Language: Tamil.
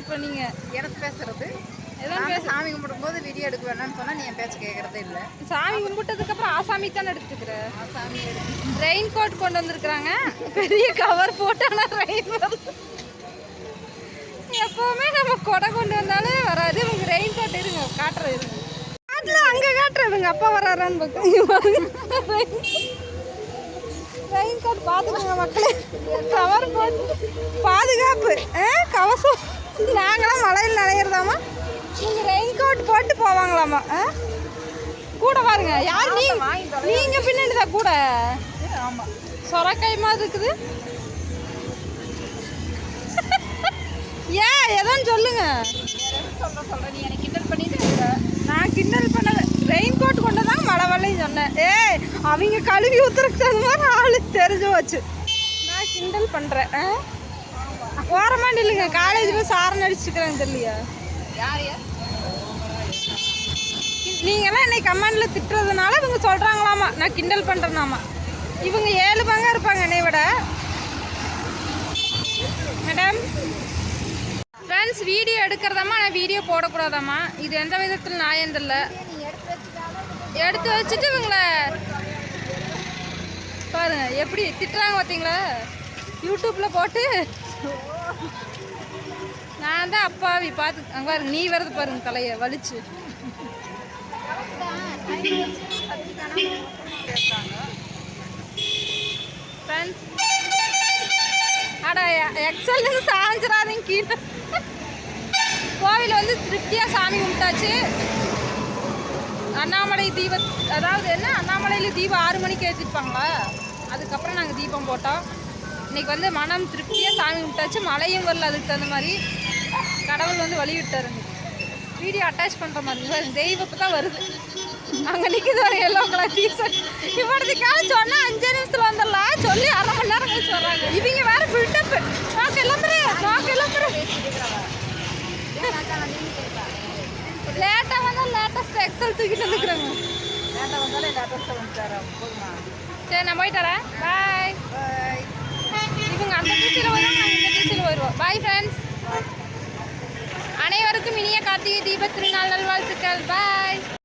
இப்போ நீங்க எனக்கு பேசுறது. பேச சாமி கும்பிடும்போது வீடியோ எடுக்க வேணாம்னு சொன்னா நீ என் பேச்சு கேட்கறதே இல்லை. சாமி கும்பிட்டதுக்கு அப்புறம் ஆசாமி தானே எடுத்துக்கிற? நான் சாமி எடுத்து ரெயின் கோட் கொண்டு வந்திருக்கிறாங்க. பெரிய கவர் போட்டானா ரெயின் எப்பவுமே நம்ம கொடை கொண்டு வந்தாலே வராது. இவங்க ரெயின் கோட் இருங்க காட்டுறது இருங்க. காட்டுல அங்க காட்டுறதுங்க அப்பா வராரான்னு பார்க்க. ரெயின் கோட் பார்த்துக்கோங்க மக்களே. கவர் போட்டு பாதுகாப்பு ஆ? கவசம் நாங்களாம் மழையில் நனையிறதாமா நீங்க ரெயின் கோட் போட்டு போவாங்களாமா ஆ? கூட பாருங்க யார் நீ நீங்க பின்னாடி தான் கூட. ஆமா. சொரக்காய் மாதிரி இருக்குது. ஏன் எதோன்னு சொல்லுங்க. நான் கிண்டல் பண்ணது ரெயின் கோட் கொண்டு தான் மழை வரலைன்னு சொன்னேன். ஏய் அவங்க கழுவி ஊத்துறதுக்கு தகுந்த மாதிரி ஆளு தெரிஞ்சு போச்சு. நான் கிண்டல் பண்ணுறேன் ஓரமா நில்லுங்க. காலேஜில் சாரன் அடிச்சுக்கிறேன் தெரியலையா? யார் யார்? நீங்களாம் என்னை கமெண்ட்ல திட்டுறதுனால இவங்க சொல்றாங்களாமா. நான் கிண்டல் பண்றேனாமா. இவங்க ஏழு பங்கா இருப்பாங்க என்னை விட. மேடம் ஃப்ரெண்ட்ஸ் வீடியோ எடுக்கிறதாம்மா நான் வீடியோ போடக்கூடாதாம்மா? இது எந்த விதத்தில் நியாயம் தெரியல எடுத்து வச்சுட்டு இவங்கள பாருங்க எப்படி திட்டுறாங்க பார்த்தீங்களா யூடியூப்ல போட்டு நான் தான் அப்பாவி பார்த்து அங்கே பாருங்க நீ வரது பாருங்க தலையை வலிச்சு. ஃப்ரெண்ட்ஸ் எக்ஸல்னு சாஞ்சிடாதீங்க கீழே. கோவில் வந்து திருப்தியாக சாமி கும்பிட்டாச்சு. அண்ணாமலை தீப அதாவது என்ன? அண்ணாமலையில் தீபம் ஆறு மணிக்கு ஏற்றிருப்பாங்களா அதுக்கப்புறம் நாங்கள் தீபம் போட்டோம். இன்னைக்கு வந்து மனம் திருப்தியாக சாமி கும்பிட்டாச்சு. மழையும் வரல அதுக்கு தகுந்த மாதிரி கடவுள் வந்து வழி விட்டாரு வீடியோ அட்டாச் பண்ணுற மாதிரி தெய்வப்பு தான் வருது. அங்கே நிற்கிது ஒரு எல்லோ கலர் டிஷர்ட் இவ்வளோதுக்காக சொன்னால் அஞ்சு நிமிஷத்தில் வந்துடலாம். சொல்லி அரை மணி நேரம் கழிச்சு வர்றாங்க. இவங்க வேற பில்டப் நான் கிளம்புறேன் நான் கிளம்புறேன் லேட்டாக வந்தால் லேட்டஸ்ட் எக்ஸல் தூக்கிட்டு வந்துக்கிறாங்க. லேட்டாக வந்தாலும் இந்த அட்ரஸ் வந்துட்டாரா? போதுமா? சரி நான் போயிட்டு வரேன். பாய் பாய் ஃப்ரெண்ட்ஸ் அனைவருக்கும் இனிய கார்த்திகை தீப திருநாள் நல்வாழ்த்துக்கள். பாய்